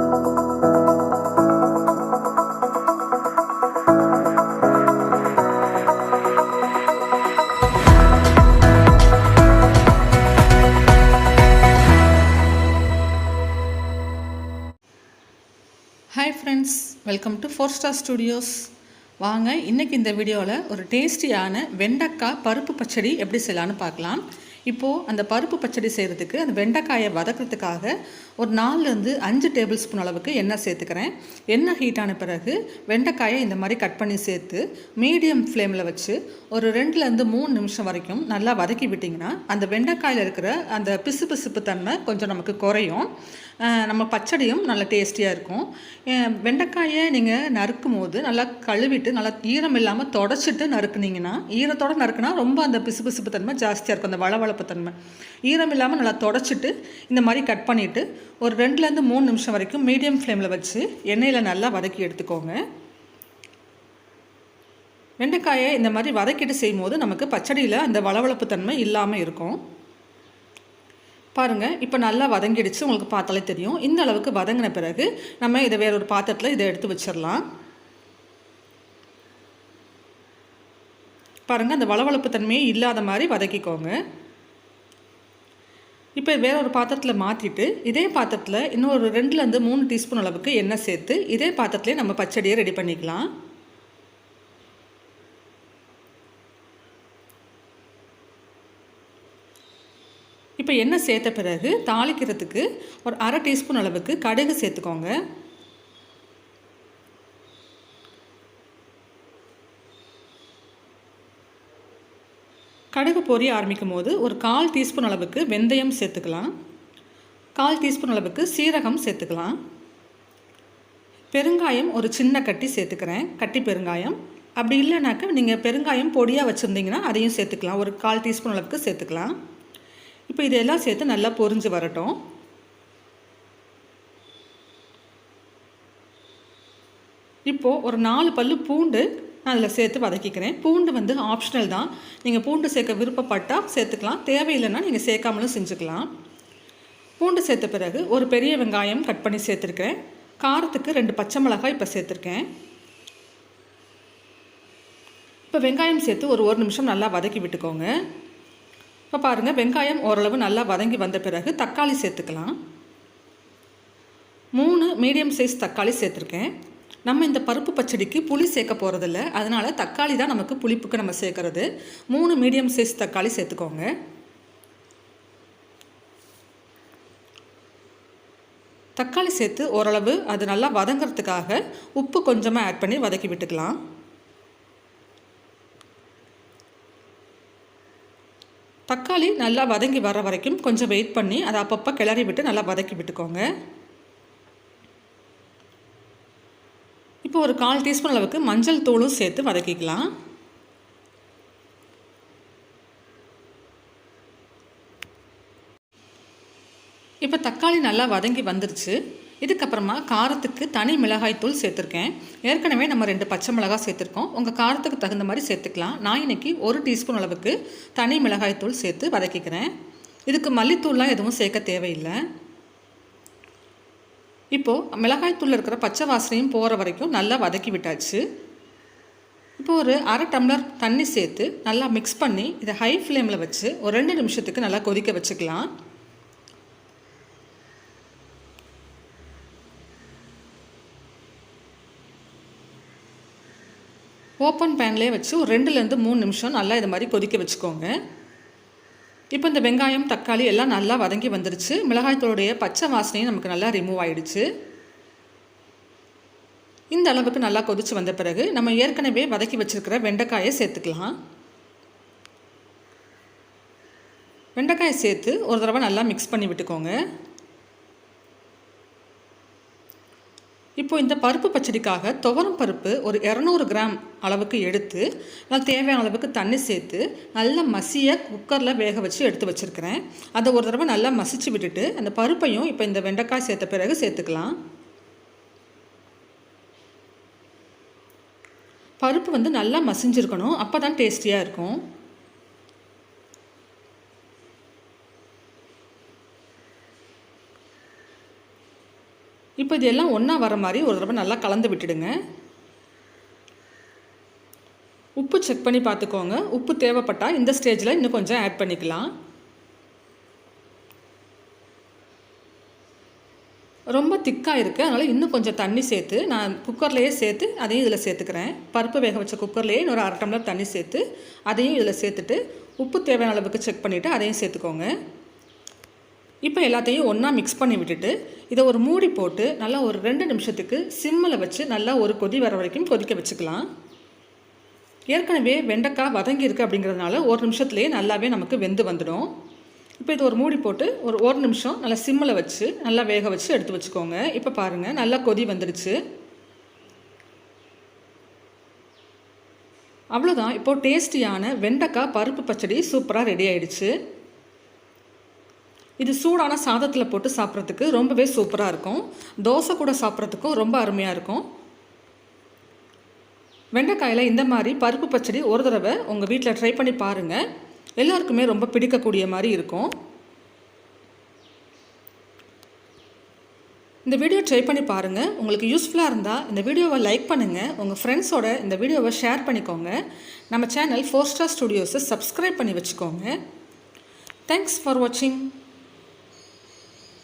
Hi friends welcome to Four Star Studios வாங்க இன்றைக்கி இந்த வீடியோவில் ஒரு டேஸ்டியான வெண்டைக்காய் பருப்பு பச்சடி எப்படி செய்யலான்னு பார்க்கலாம். இப்போது அந்த பருப்பு பச்சடி செய்கிறதுக்கு அந்த வெண்டைக்காயை வதக்கிறதுக்காக ஒரு நாலுலேருந்து அஞ்சு டேபிள் ஸ்பூன் அளவுக்கு எண்ணெய் சேர்த்துக்கிறேன். எண்ணெய் ஹீட் ஆன பிறகு வெண்டைக்காயை இந்த மாதிரி கட் பண்ணி சேர்த்து மீடியம் ஃப்ளேமில் வச்சு ஒரு ரெண்டுலேருந்து மூணு நிமிஷம் வரைக்கும் நல்லா வதக்கி விட்டிங்கன்னா அந்த வெண்டைக்காயில் இருக்கிற அந்த பிசு பிசுப்பு தன்மை கொஞ்சம் நமக்கு குறையும். நம்ம பச்சடியும் நல்ல டேஸ்டியாக இருக்கும். வெண்டைக்காயை நீங்கள் நறுக்கும் போது நல்லா கழுவிட்டு நல்லா ஈரம் இல்லாமல் தொடச்சிட்டு நறுக்குனீங்கன்னா ஈரத்தோட நறுக்குனா ரொம்ப அந்த பிசுபிசுப்பு தன்மை ஜாஸ்தியாக இருக்கும் அந்த வளவளப்பு தன்மை. ஈரம் இல்லாமல் நல்லா தொடச்சிட்டு இந்த மாதிரி கட் பண்ணிவிட்டு ஒரு ரெண்டுலேருந்து மூணு நிமிஷம் வரைக்கும் மீடியம் ஃப்ளேமில் வச்சு எண்ணெயில் நல்லா வதக்கி எடுத்துக்கோங்க. வெண்டைக்காயை இந்த மாதிரி வதக்கிட்டு செய்யும்போது நமக்கு பச்சடியில் அந்த வளவளப்பு தன்மை இல்லாமல் இருக்கும். பாருங்கள் இப்போ நல்லா வதங்கிடுச்சு உங்களுக்கு பார்த்தாலே தெரியும். இந்த அளவுக்கு வதங்கின பிறகு நம்ம இதை வேற ஒரு பாத்திரத்தில் இதை எடுத்து வச்சிடலாம். பாருங்கள் அந்த வளவளப்பு தன்மையே இல்லாத மாதிரி வதக்கிக்கோங்க. இப்போ வேற ஒரு பாத்திரத்தில் மாற்றிட்டு இதே பாத்திரத்தில் இன்னும் ஒரு ரெண்டுலேருந்து மூணு டீஸ்பூன் அளவுக்கு எண்ணெய் சேர்த்து இதே பாத்திரத்துலேயே நம்ம பச்சடியை ரெடி பண்ணிக்கலாம். இப்போ எண்ணெய் சேர்த்த பிறகு தாளிக்கிறதுக்கு ஒரு அரை டீஸ்பூன் அளவுக்கு கடுகு சேர்த்துக்கோங்க. கடுகு பொரிய ஆரம்பிக்கும் போது ஒரு கால் டீஸ்பூன் அளவுக்கு வெந்தயம் சேர்த்துக்கலாம். கால் டீஸ்பூன் அளவுக்கு சீரகம் சேர்த்துக்கலாம். பெருங்காயம் ஒரு சின்ன கட்டி சேர்த்துக்கிறேன். கட்டி பெருங்காயம். அப்படி இல்லைனாக்கா நீங்கள் பெருங்காயம் பொடியாக வச்சுருந்தீங்கன்னா அதையும் சேர்த்துக்கலாம். ஒரு கால் டீஸ்பூன் அளவுக்கு சேர்த்துக்கலாம். இப்போ இதெல்லாம் சேர்த்து நல்லா பொரிஞ்சு வரட்டும். இப்போது ஒரு நாலு பல்லு பூண்டு நான் அதில் சேர்த்து வதக்கிக்கிறேன். பூண்டு வந்து ஆப்ஷனல் தான். நீங்கள் பூண்டு சேர்க்க விருப்பப்பட்டால் சேர்த்துக்கலாம். தேவையில்லைன்னா நீங்கள் சேர்க்காமலும் செஞ்சுக்கலாம். பூண்டு சேர்த்த பிறகு ஒரு பெரிய வெங்காயம் கட் பண்ணி சேர்த்துருக்கேன் காரத்துக்கு ரெண்டு பச்சை மிளகாய் இப்போ சேர்த்துருக்கேன். இப்போ வெங்காயம் சேர்த்து ஒரு ஒரு நிமிஷம் நல்லா வதக்கி விட்டுக்கோங்க. இப்போ பாருங்கள் வெங்காயம் ஓரளவு நல்லா வதங்கி வந்த பிறகு தக்காளி சேர்த்துக்கலாம். மூணு மீடியம் சைஸ் தக்காளி சேர்த்துருக்கேன். நம்ம இந்த பருப்பு பச்சடிக்கு புளி சேர்க்க போகிறதில்ல அதனால் தக்காளி தான் நமக்கு புளிப்புக்கு நம்ம சேர்க்கறது. மூணு மீடியம் சைஸ் தக்காளி சேர்த்துக்கோங்க. தக்காளி சேர்த்து ஓரளவு அது நல்லா வதங்கிறதுக்காக உப்பு கொஞ்சமாக ஆட் பண்ணி வதக்கி விட்டுக்கலாம். தக்காளி நல்லா வதங்கி வர வரைக்கும் கொஞ்சம் வெயிட் பண்ணி அதை அப்பப்போ கிளறி விட்டு நல்லா வதக்கி விட்டுக்கோங்க. இப்போ ஒரு கால் டீஸ்பூன் அளவுக்கு மஞ்சள் தூளும் சேர்த்து வதக்கிக்கலாம். இப்போ தக்காளி நல்லா வதங்கி வந்துருச்சு. இதுக்கப்புறமா காரத்துக்கு தனி மிளகாய்த்தூள் சேர்த்துருக்கேன். ஏற்கனவே நம்ம ரெண்டு பச்சை மிளகாய் சேர்த்துருக்கோம். உங்கள் காரத்துக்கு தகுந்த மாதிரி சேர்த்துக்கலாம். நான் இன்னைக்கு ஒரு டீஸ்பூன் அளவுக்கு தனி மிளகாய் தூள் சேர்த்து வதக்கிக்கிறேன். இதுக்கு மல்லித்தூள்லாம் எதுவும் சேர்க்க தேவையில்லை. இப்போது மிளகாய் தூளில் இருக்கிற பச்சை வாசனையும் போகிற வரைக்கும் நல்லா வதக்கி விட்டாச்சு. இப்போ ஒரு அரை டம்ளர் தண்ணி சேர்த்து நல்லா மிக்ஸ் பண்ணி இதை ஹை ஃப்ளேமில் வச்சு ஒரு ரெண்டு நிமிஷத்துக்கு நல்லா கொதிக்க வச்சுக்கலாம். ஓப்பன் பேன்லேயே வச்சு ஒரு ரெண்டுலேருந்து மூணு நிமிஷம் நல்லா இது மாதிரி கொதிக்க வச்சுக்கோங்க. இப்போ இந்த வெங்காயம் தக்காளி எல்லாம் நல்லா வதங்கி வந்துருச்சு. மிளகாய்த்தோடைய பச்சை வாசனையும் நமக்கு நல்லா ரிமூவ் ஆயிடுச்சு. இந்த அளவுக்கு நல்லா கொதிச்சு வந்த பிறகு நம்ம ஏற்கனவே வதக்கி வச்சுருக்கிற வெண்டைக்காயை சேர்த்துக்கலாம். வெண்டைக்காயை சேர்த்து ஒரு தடவை நல்லா மிக்ஸ் பண்ணி விட்டுக்கோங்க. இப்போ இந்த பருப்பு பச்சடிக்காக துவரம் பருப்பு ஒரு இரநூறு கிராம் அளவுக்கு எடுத்து நான் தேவையான அளவுக்கு தண்ணி சேர்த்து நல்லா மசிய குக்கரில் வேக வச்சு எடுத்து வச்சுருக்கிறேன். அதை ஒரு தடவை நல்லா மசிச்சு விட்டுட்டு அந்த பருப்பையும் இப்போ இந்த வெண்டைக்காய் சேர்த்த பிறகு சேர்த்துக்கலாம். பருப்பு வந்து நல்லா மசிஞ்சிருக்கணும். அப்போ தான் டேஸ்டியாக இருக்கும். இப்போ இதெல்லாம் ஒன்றா வர மாதிரி ஒரு தடவை நல்லா கலந்து விட்டுடுங்க. உப்பு செக் பண்ணி பார்த்துக்கோங்க. உப்பு தேவைப்பட்டால் இந்த ஸ்டேஜில் இன்னும் கொஞ்சம் ஆட் பண்ணிக்கலாம். ரொம்ப திக்காக இருக்குது அதனால் இன்னும் கொஞ்சம் தண்ணி சேர்த்து நான் குக்கர்லேயே சேர்த்து அதையும் இதில் சேர்த்துக்கிறேன். பருப்பு வேக வச்ச குக்கர்லேயே இன்னொரு அரை டம்ளர் தண்ணி சேர்த்து அதையும் இதில் சேர்த்துட்டு உப்பு தேவையான அளவுக்கு செக் பண்ணிவிட்டு அதையும் சேர்த்துக்கோங்க. இப்போ எல்லாத்தையும் ஒன்றா மிக்ஸ் பண்ணி விட்டுட்டு இதை ஒரு மூடி போட்டு நல்லா ஒரு ரெண்டு நிமிஷத்துக்கு சிம்மில் வச்சு நல்லா ஒரு கொதி வர வரைக்கும் கொதிக்க வச்சுக்கலாம். ஏற்கனவே வெண்டைக்காய் வதங்கியிருக்கு அப்படிங்கிறதுனால ஒரு நிமிஷத்துலேயே நல்லாவே நமக்கு வெந்து வந்துடும். இப்போ இது ஒரு மூடி போட்டு ஒரு ஒரு நிமிஷம் நல்லா சிம்மில் வச்சு நல்லா வேக வச்சு எடுத்து வச்சுக்கோங்க. இப்போ பாருங்கள் நல்லா கொதி வந்துடுச்சு. அவ்வளோதான் இப்போது டேஸ்டியான வெண்டைக்காய் பருப்பு பச்சடி சூப்பராக ரெடி ஆயிடுச்சு. இது சூடான சாதத்தில் போட்டு சாப்பிட்றதுக்கு ரொம்பவே சூப்பராக இருக்கும். தோசை கூட சாப்பிட்றதுக்கும் ரொம்ப அருமையாக இருக்கும். வெண்டைக்காயில் இந்த மாதிரி பருப்பு பச்சடி ஒரு தடவை உங்கள் வீட்டில் ட்ரை பண்ணி பாருங்கள் எல்லாருக்குமே ரொம்ப பிடிக்கக்கூடிய மாதிரி இருக்கும். இந்த வீடியோ ட்ரை பண்ணி பாருங்கள் உங்களுக்கு யூஸ்ஃபுல்லாக இருந்தால் இந்த வீடியோவை லைக் பண்ணுங்கள் உங்கள் ஃப்ரெண்ட்ஸோட இந்த வீடியோவை ஷேர் பண்ணிக்கோங்க. நம்ம சேனல் ஃபோர் ஸ்டார் ஸ்டுடியோஸை சப்ஸ்கிரைப் பண்ணி வச்சுக்கோங்க. தேங்க்ஸ் ஃபார் வாட்சிங்